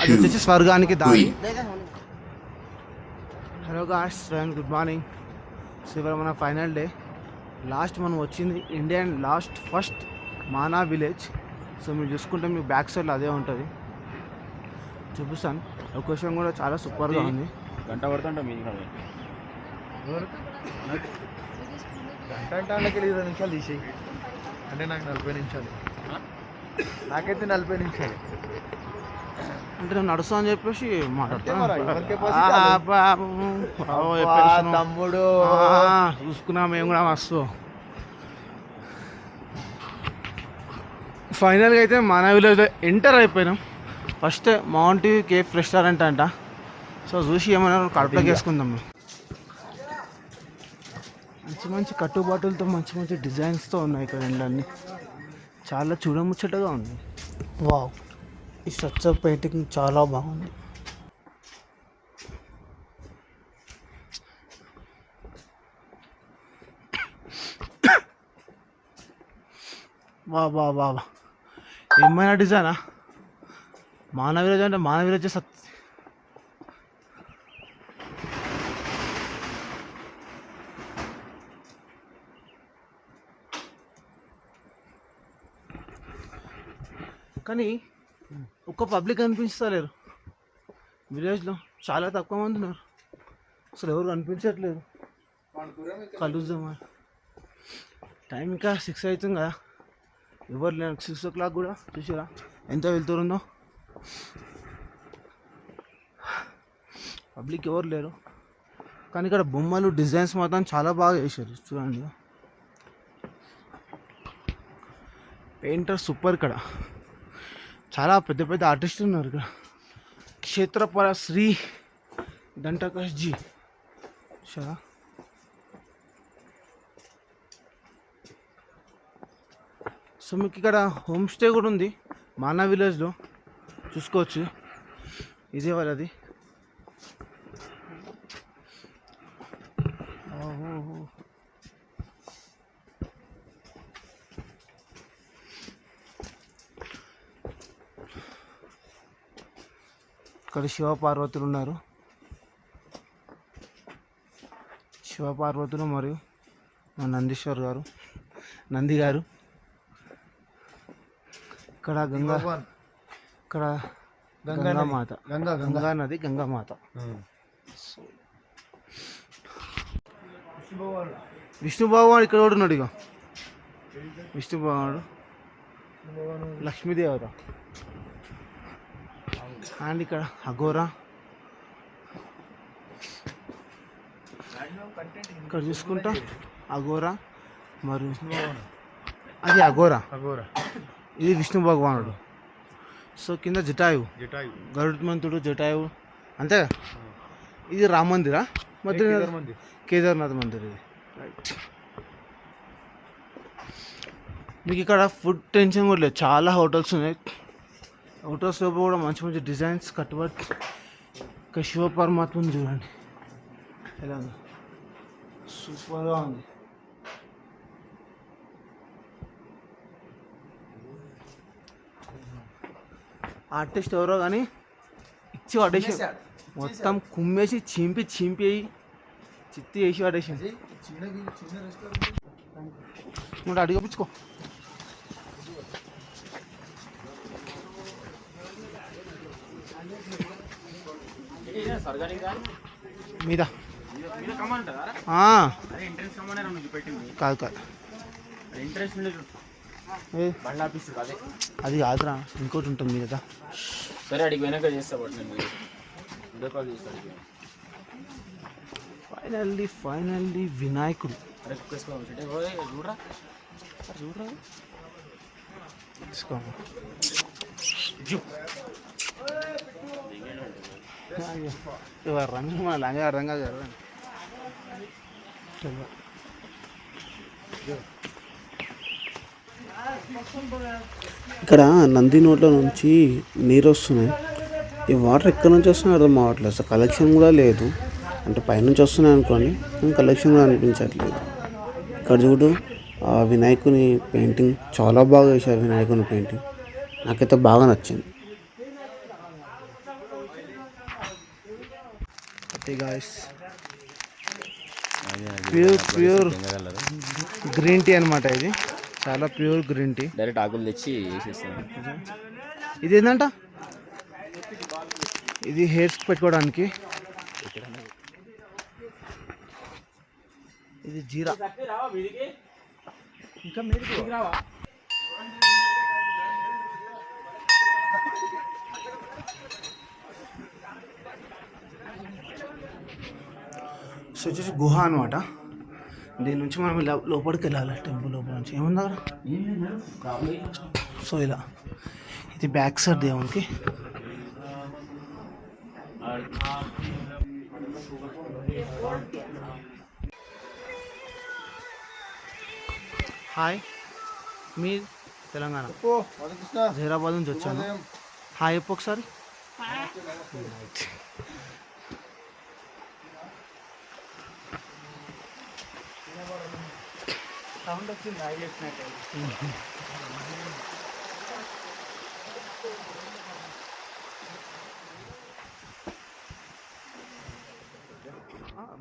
అది వచ్చేసి స్వర్గానికి దారి. Hello guys friend good morning so ఇవాళ మన ఫైనల్ డే లాస్ట్ మనం వచ్చింది Indian last first Mana village so మీరు చూసుకుంటే మీకు బ్యాక్ సైడ్లో అదే ఉంటుంది. చూపిస్తాను. లొకేషన్ కూడా చాలా సూపర్గా ఉంది. గంట పడుతుంటాం మీ గంట అంటే నిమిషాలు తీసేయి. అంటే నాకు నలభై నిమిషాలు. నాకైతే నలభై నిమిషాలు. అంటే నేను నడుస్తా అని చెప్పేసి మాట్లాడతాను. తమ్ముడు. చూసుకున్నాం మేము కూడా మస్తు. ఫైనల్గా అయితే మన విలేజ్లో ఎంటర్ అయిపోయినాం. ఫస్ట్ మౌంట్ కేఫ్ రెస్టారెంట్ అంట. సో చూసి ఏమైనా కడుపులోకి వేసుకుందాం మేము మంచి మంచి కట్టుబాటులతో మంచి మంచి డిజైన్స్తో ఉన్నాయి ఇక్కడ ఇండ్లన్నీ చాలా చూడముచ్చటగా ఉంది. వావ్. ఈ స్ట్రక్చర్ పెయింటింగ్ చాలా బాగుంది. వా వా వా ఏమైనా డిజైనా? మానవ విలేజ్ అంటే మానవ కానీ ఒక్క పబ్లిక్ కనిపించలేరు. విలేజ్లో చాలా తక్కువ మంది ఉన్నారు. అసలు ఎవరు కనిపించట్లేదు. కలుద్దామా టైం ఇంకా సిక్స్ అవుతుంది కదా ఎవరు లేరు. సిక్స్ ఓ క్లాక్ కూడా చూసారా. ఎంత వెళ్తుందో పబ్లిక్ ఎవరు లేరు. కానీ ఇక్కడ బొమ్మలు డిజైన్స్ మాత్రం చాలా బాగా వేసారు చూడండి. పెయింటర్ సూపర్ ఇక్కడ. చాలా పెద్ద పెద్ద ఆర్టిస్టులు ఉన్నారు ఇక్కడ. క్షేత్రపర శ్రీ దంటకాష్ జీ. చూసారా సో మీకు ఇక్కడ హోమ్ స్టే కూడా ఉంది. మానా విలేజ్లో చూసుకోవచ్చు. ఇదే వాళ్ళది. ఇక్కడ శివపార్వతులు ఉన్నారు. శివపార్వతులు మరియు మా నందీశ్వర్ గారు నంది గారు. ఇక్కడ గంగా ఇక్కడ గంగా గంగా గంగా నది గంగా మాత. విష్ణు భగవాన్ ఇక్కడ కూడా ఉన్నాడు ఇక విష్ణు భగవానుడు. లక్ష్మీదేవత అండ్ ఇక్కడ అఘోరా ఇక్కడ చూసుకుంటా. అఘోరా మరియు అది అఘోరా అఘోరా ఇది విష్ణు భగవానుడు. సో కింద జటాయు జటాయు గరుత్మంతుడు జటాయు అంతే ఇది రామ మందిరా? మధ్య కేదార్నాథ్ మందిర్ ఇది. రైట్ మీకు ఇక్కడ ఫుడ్ టెన్షన్ కూడా లేదు. చాలా హోటల్స్ ఉన్నాయి. హోటల్స్ లోపల కూడా మంచి మంచి డిజైన్స్ కట్టుబడి ఇక్కడ శివ పరమాత్మని చూడండి. ఎలా ఉంది. సూపర్గా ఉంది. ఆర్టిస్ట్ ఎవరో కానీ ఇచ్చి పడేసి మొత్తం కుమ్మేసి చింపి చింపి చిత్తి వేసి పడేసి నువ్వు అడిగి పుచ్చుకో స్వర్గానికి కానీ మీద మీద కమ్మంటారా ఆ, అదే ఎంట్రెన్స్ కమ్మనే నువ్వు పెట్టింది కాదు కాదు. అదే కాదురా ఇంకోటి ఉంటుంది మీద సరే అడిగి వెనక చేస్తా ఫైనల్లీ ఫైనల్లీ వినాయకుడు. చూడరా? చూడరా? తీసుకో. ఇక్కడ నంది నోట్లో నుంచి నీరు వస్తున్నాయి. ఈ వాటర్ ఎక్కడి నుంచి వస్తున్నాయి అర్థం కావట్లేదు. అసలు కలెక్షన్ కూడా లేదు. అంటే పైనుంచి వస్తున్నాయి అనుకోండి కానీ కలెక్షన్ కూడా అనిపించట్లేదు. ఇక్కడ చూడు వినాయకుని పెయింటింగ్ చాలా బాగా వేశారు వినాయకుని పెయింటింగ్ నాకైతే బాగా నచ్చింది. Tea guys pure pure green tea అనమాట ఇది. చాలా ప్యూర్ గ్రీన్ టీ డైరెక్ట్ ఆకులు తెచ్చి ఇది ఏంటంట ఇది హెయిర్స్ పెట్టుకోవడానికి. ఇది జీరా. ఇంకా మీరు సో వచ్చేసి గుహ అనమాట దీని నుంచి మనం ఇలా లోపలికి వెళ్ళాలి టెంపుల్ లోపల నుంచి ఏముందా సో ఇలా ఇది బ్యాక్ సైడ్ దేవునికి హాయ్ మీ తెలంగాణ ఓ కృష్ణ హైదరాబాద్ నుంచి వచ్చాను హాయ్ చెప్పు ఒకసారి సౌండ్ వచ్చింది అది చేసినట్టు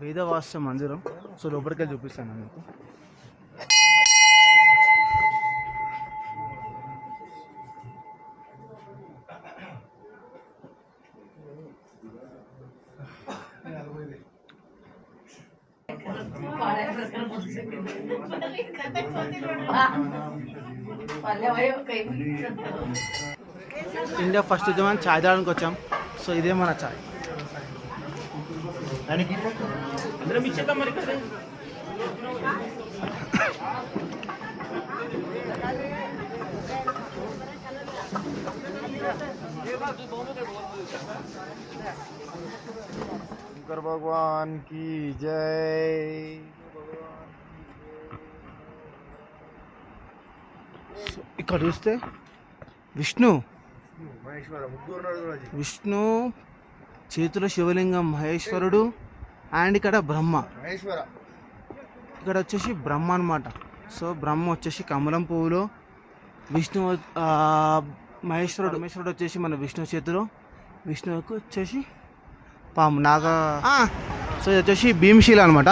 వేదవాస మందిరం. సో లోపలికి చూపిస్తాను మీకు ఇండియా ఫస్ట్ వచ్చామని చాయ్ తాగడానికి వచ్చాం సో ఇదే మన చాయ్ అందరం ఇచ్చేద్దాం మరి ఇక్కడ शंकर भगवान की जय ఇక్కడ చూస్తే విష్ణు. విష్ణు చేతిలో శివలింగం మహేశ్వరుడు అండ్ ఇక్కడ బ్రహ్మ. ఇక్కడ వచ్చేసి బ్రహ్మ అనమాట సో బ్రహ్మ వచ్చేసి కమలం పువ్వులో విష్ణు మహేశ్వరుడు మహేశ్వరుడు వచ్చేసి మన విష్ణు చేతిలో విష్ణువుకు వచ్చేసి పాము నాగ. సో ఇది వచ్చేసి భీమశిల అనమాట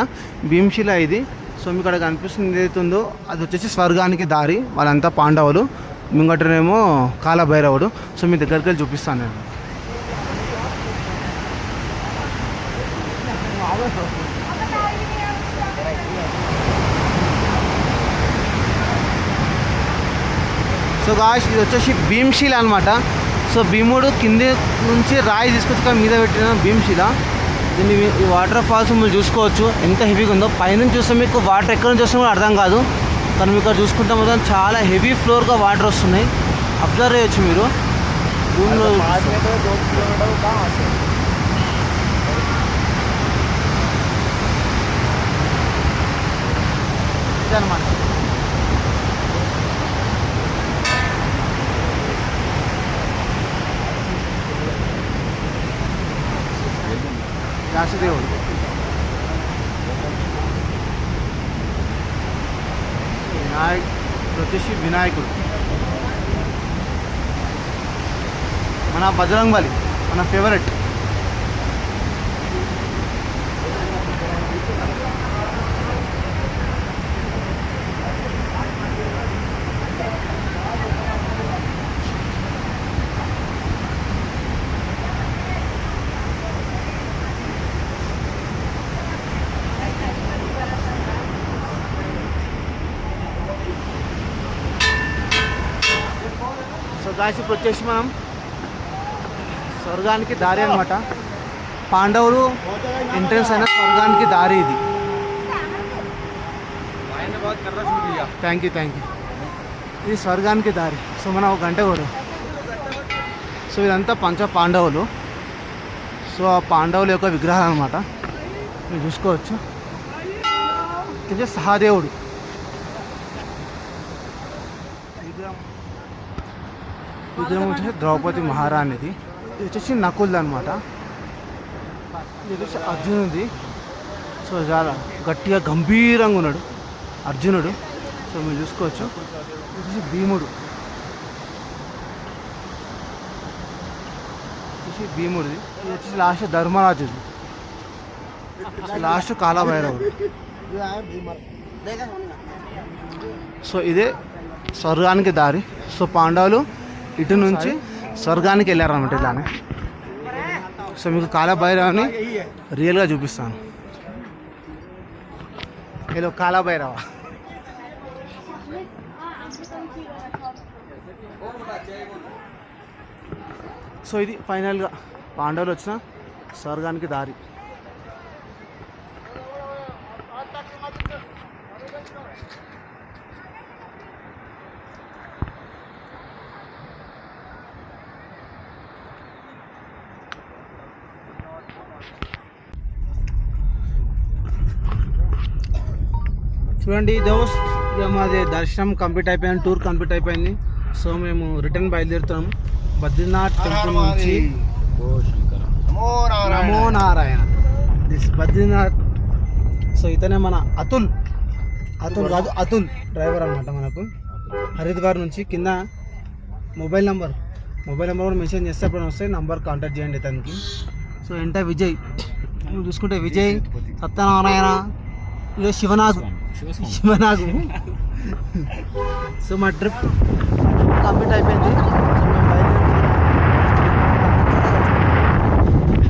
భీమశిల ఇది. సో మీకు అక్కడ కనిపిస్తుంది. ఏదైతే ఉందో అది వచ్చేసి స్వర్గానికి దారి. వాళ్ళంతా పాండవులు. ముంగటనేమో కాలభైరవుడు. సో మీ దగ్గరికి వెళ్ళి చూపిస్తాను నేను. సో గాయస్ ఇది వచ్చేసి భీమ్శీల అనమాట సో భీముడు కింది నుంచి రాయి తీసుకొచ్చి మీద పెట్టిన భీమ్శిల. దీన్ని ఈ వాటర్ ఫాల్స్ మీరు చూసుకోవచ్చు. ఎంత హెవీగా ఉందో. పైనుంచి చూస్తే మీకు వాటర్ ఎక్కడ నుంచి వస్తుందో అర్థం కాదు. కానీ మీకు ఇక్కడ చూసుకుంటే మాత్రం చాలా హెవీ ఫ్లోర్గా వాటర్ వస్తున్నాయి. అబ్జర్వ్ చేయొచ్చు మీరు. భూమిలో వినాయక్ ఇది వచ్చేసి వినాయకుడు మన బజరంగ్ బలి మన ఫేవరెట్ సో వచ్చేసి మనం. స్వర్గానికి దారి అనమాట పాండవులు ఎంట్రన్స్ అయిన స్వర్గానికి దారి ఇది. థ్యాంక్ యూ థ్యాంక్ యూ ఇది స్వర్గానికి దారి. సో మనం ఒక గంట కూడా సో ఇదంతా పంచ పాండవులు. సో ఆ పాండవుల యొక్క విగ్రహాలు అనమాట మీరు చూసుకోవచ్చు. ఇది సహదేవుడు. విగ్రహం వచ్చేసి ద్రౌపది మహారాణిది. ఇది వచ్చేసి నకుల్ది అనమాట ఇది వచ్చేసి అర్జునుది సో చాలా గట్టిగా గంభీరంగా ఉన్నాడు అర్జునుడు. సో మీరు చూసుకోవచ్చు. ఇది భీముడు. వచ్చేసి భీముడిది. ఇది వచ్చేసి లాస్ట్ ధర్మరాజుది. లాస్ట్ కాలభైరవుడు. సో ఇదే స్వర్గానికి దారి. సో పాండవులు ఇటు నుంచి స్వర్గానికి వెళ్ళారనమాట ఇలానే. సో మీకు కాలభైరవని రియల్గా చూపిస్తాను. హలో కాలభైరవ. సో ఇది ఫైనల్గా పాండవులు వచ్చిన స్వర్గానికి దారి. చూడండి దోస్ ఇక మాది దర్శనం కంప్లీట్ అయిపోయింది టూర్ కంప్లీట్ అయిపోయింది. సో మేము రిటర్న్ బయలుదేరుతున్నాము. బద్రీనాథ్ టెంపుల్ నుంచి నమో నారాయణ. దిస్ బద్రీనాథ్. సో ఇతనే మన అతుల్. అతుల్ కాదు అతుల్ డ్రైవర్ అనమాట మనకు. హరిద్వార్ నుంచి కింద మొబైల్ నెంబర్. మొబైల్ నెంబర్ కూడా మెన్షన్ చేస్తే అప్పుడు వస్తే నంబర్ కాంటాక్ట్ చేయండి ఇతనికి. సో ఎంట విజయ్. నువ్వు చూసుకుంటే విజయ్ సత్యనారాయణ ఇదో శివనాథ్. శివనాగు సో మా ట్రిప్ కంప్లీట్ అయిపోయింది సో మేము